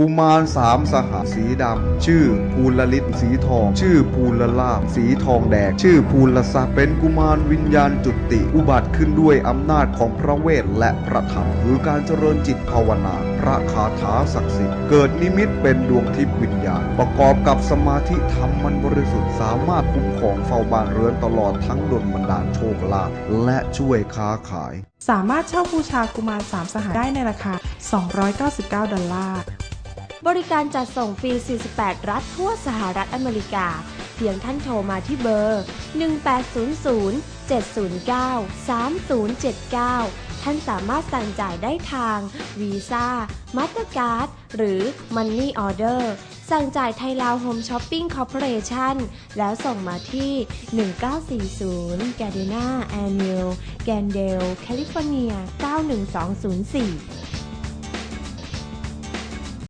กุมารสามสหสีดำ ชื่อภูลลิตสีทอง ชื่อภูลลาภสีทองแดง ชื่อภูลทรัพย์เป็นกุมารวิญญาณจุติ อุบัติขึ้นด้วยอำนาจของพระเวทและพระธรรมคือการเจริญจิตภาวนา พระคาถาศักดิ์สิทธิ์ เกิดนิมิตเป็นดวงทิพย์วิญญาณ ประกอบกับสมาธิธรรมมันบริสุทธิ์สามารถคุ้มครองเฝ้าบ้านเรือนตลอดทั้งดลบันดาลโชคลาภและช่วยค้าขาย สามารถเช่าบูชากุมารสามสหายได้ในราคา 299 ดอลลาร์ บริการจัดส่งฟรี 48 รัฐทั่วสหรัฐอเมริกา เพียงท่านโทรมาที่เบอร์ 1800 709 3079 ท่านสามารถสั่งจ่ายได้ทางวีซ่ามาสเตอร์การ์หรือ Money Order สั่งจ่ายไทยลาวโฮมช้อปปิ้งคอร์ปอเรชั่นแล้วส่งมาที่ 1940 g a r d e n a Avenue แกนเดล แคลิฟอร์เนีย 91204